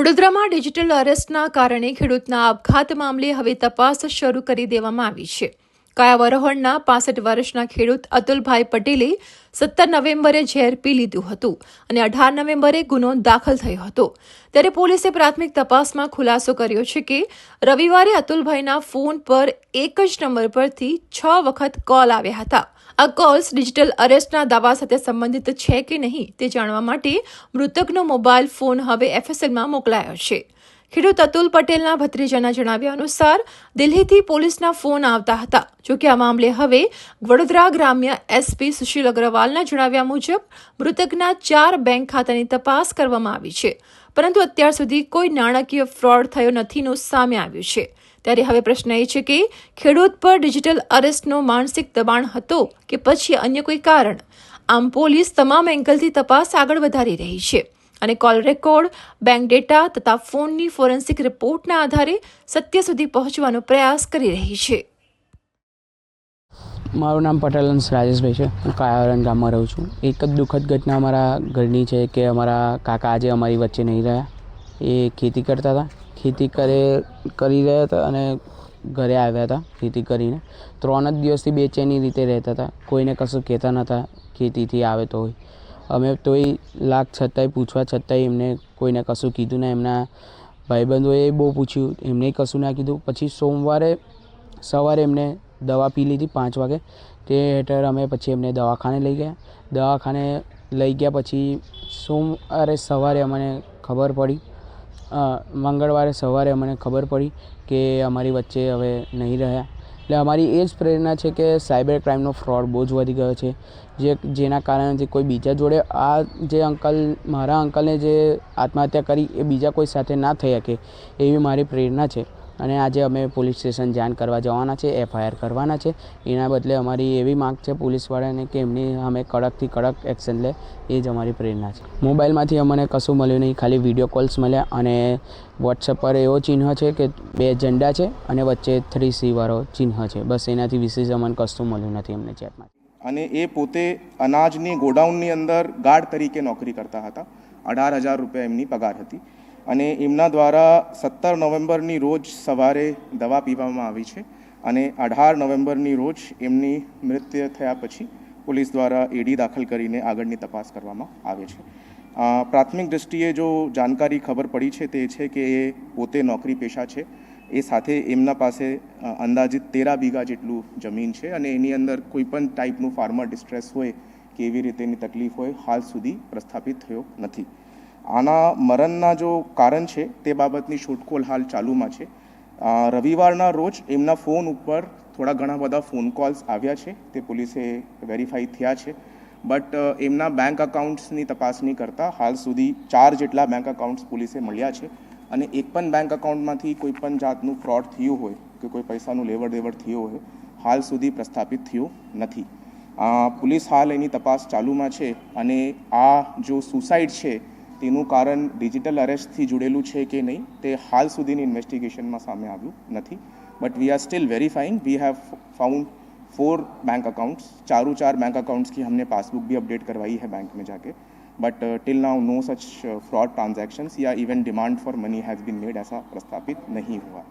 વડોદરામાં ડિજિટલ અરેસ્ટના કારણે ખેડૂતના આપઘાત મામલે હવે તપાસ શરૂ કરી દેવામાં આવી છે. કાયાવરોહણના પાસઠ વર્ષના ખેડૂત અતુલભાઈ પટેલે સત્તર નવેમ્બરે ઝેર પી લીધું હતું અને અઢાર નવેમ્બરે ગુનો દાખલ થયો હતો. ત્યારે પોલીસે પ્રાથમિક તપાસમાં ખુલાસો કર્યો છે કે રવિવારે અતુલભાઈના ફોન પર એક જ નંબર પરથી છ વખત કોલ આવ્યા હતા. આ કોલ્સ ડિજિટલ અરેસ્ટના દાવા સાથે સંબંધિત છે કે નહીં તે જાણવા માટે મૃતકનો મોબાઈલ ફોન હવે એફએસએલમાં મોકલાયો છે. ખેડૂત અતુલ પટેલના ભત્રીજાના જણાવ્યા અનુસાર, દિલ્હીથી પોલીસના ફોન આવતા હતા. જોકે આ મામલે હવે વડોદરા ગ્રામ્ય એસપી સુશીલ અગ્રવાલના જણાવ્યા મુજબ, મૃતકના ચાર બેંક ખાતાની તપાસ કરવામાં આવી છે. પરંતુ અત્યાર સુધી કોઈ નાણાકીય ફ્રોડ થયો નથીનું સામે આવ્યું છે. ત્યારે હવે પ્રશ્ન એ છે કે, ખેડૂત પર ડિજિટલ અરેસ્ટનો માનસિક દબાણ હતો કે પછી અન્ય કોઈ કારણ? આમ પોલીસ તમામ એંગલથી તપાસ આગળ વધારી રહી છે. અને કોલ રેકોર્ડ બેંક ડેટા તથા ફોનની ફોરેન્સિક રિપોર્ટના આધારે સત્ય સુધી પહોંચવાનો પ્રયાસ કરી રહી છે. મારું નામ પટેલ અંશ રાજેશભાઈ છે. હું કાયાવરણ ગામમાં રહું છું. એક જ દુઃખદ ઘટના અમારા ઘરની છે કે અમારા કાકા આજે અમારી વચ્ચે નહીં રહ્યા. એ ખેતી કરતા હતા. ખેતી કરે, કરી રહ્યા હતા અને ઘરે આવ્યા હતા ખેતી કરીને. ત્રણ જ દિવસથી બેચેની રીતે રહેતા હતા. કોઈને કશું કહેતા નહોતા, ખેતીથી આવે તો હોય. અમે તોય લાખ છતાંય, પૂછવા છતાંય એમને કોઈને કશું કીધું ના. એમના ભાઈબંધોએ બહુ પૂછ્યું. એમને કશું ના કીધું. પછી સોમવારે સવારે એમને દવા પી લીધી પાંચ વાગે. તે હેઠળ અમે પછી એમને દવાખાને લઈ ગયા. દવાખાને લઈ ગયા પછી સોમવારે સવારે અમને ખબર પડી. મંગળવારે સવારે અમને ખબર પડી કે અમારી વચ્ચે હવે નહીં રહ્યા. એટલે અમારી એ જ પ્રેરણા છે કે સાયબર ક્રાઇમનો ફ્રોડ બહુ જ વધી ગયો છે. જે જેના કારણથી કોઈ બીજા જોડે આ જે અંકલ, મારા અંકલને જે આત્મહત્યા કરી એ બીજા કોઈ સાથે ના થઈ શકે, એવી મારી પ્રેરણા છે. અને આજે અમે પોલીસ સ્ટેશન જાણ કરવા જવાના છે, એફઆઈઆર કરવાના છે. એના બદલે અમારી એવી માંગ છે પોલીસવાળાને કે એમની અમે કડકથી કડક એક્શન લે, એ જ અમારી પ્રેરણા છે. મોબાઈલમાંથી અમને કશું મળ્યું નહીં, ખાલી વીડિયો કોલ્સ મળ્યા અને વોટ્સઅપ પર એવો ચિહ્ન છે કે બે ઝંડા છે અને વચ્ચે થ્રી સી વાળો ચિહ્ન છે. બસ એનાથી વિશેષ અમને કશું મળ્યું નથી અમને ચેટમાં અને એ પોતે અનાજની ગોડાઉનની અંદર ગાર્ડ તરીકે નોકરી કરતા હતા. અઢાર હજાર રૂપિયા એમની પગાર હતી. અને એમના દ્વારા સત્તર નવેમ્બરની રોજ સવારે દવા પીવામાં આવી છે અને અઢાર નવેમ્બરની રોજ એમની મૃત્યુ થયા પછી પોલીસ દ્વારા એડી દાખલ કરીને આગળની તપાસ કરવામાં આવે છે. પ્રાથમિક દૃષ્ટિએ જો જાણકારી ખબર પડી છે તે છે કે એ પોતે નોકરી પેશા છે. એ સાથે એમના પાસે અંદાજિત તેરા બીઘા જેટલું જમીન છે અને એની અંદર કોઈ પણ ટાઈપનું ફાર્મર ડિસ્ટ્રેસ હોય કે એવી રીતેની તકલીફ હોય, હાલ સુધી પ્રસ્થાપિત થયો નથી. આના મરણના જો કારણ છે, તે બાબતની શોધખોળ હાલ ચાલુમાં છે. રવિવારના રોજ એમના ફોન ઉપર થોડા ઘણા બધા ફોન કોલ્સ આવ્યા છે, તે પોલીસે વેરીફાઈ થયા છે. બટ એમના બેંક અકાઉન્ટ્સની તપાસણી કરતાં હાલ સુધી ચાર જેટલા બેંક અકાઉન્ટ્સ પોલીસે મળ્યા છે અને એક પણ બેંક અકાઉન્ટમાંથી કોઈ પણ જાતનું ફ્રોડ થયું હોય કે કોઈ પૈસાનું લેવડ દેવડ થયું હોય, હાલ સુધી પ્રસ્થાપિત થયું નથી. પોલીસ હાલ એની તપાસ ચાલુમાં છે અને આ જો સુસાઇડ છે તેનું કારણ ડિજિટલ અરેસ્ટથી જોડેલું છે કે નહીં તે હાલ સુધીની ઇન્વેસ્ટિગેશનમાં સામે આવ્યું નથી but we are still verifying we have found four bank accounts चारों चार बैंक अकाउंट्स की हमने पासबुक भी अपडेट करवाई है बैंक में जाके but till now no such fraud transactions या even demand for money has been made ऐसा प्रस्थापित नहीं हुआ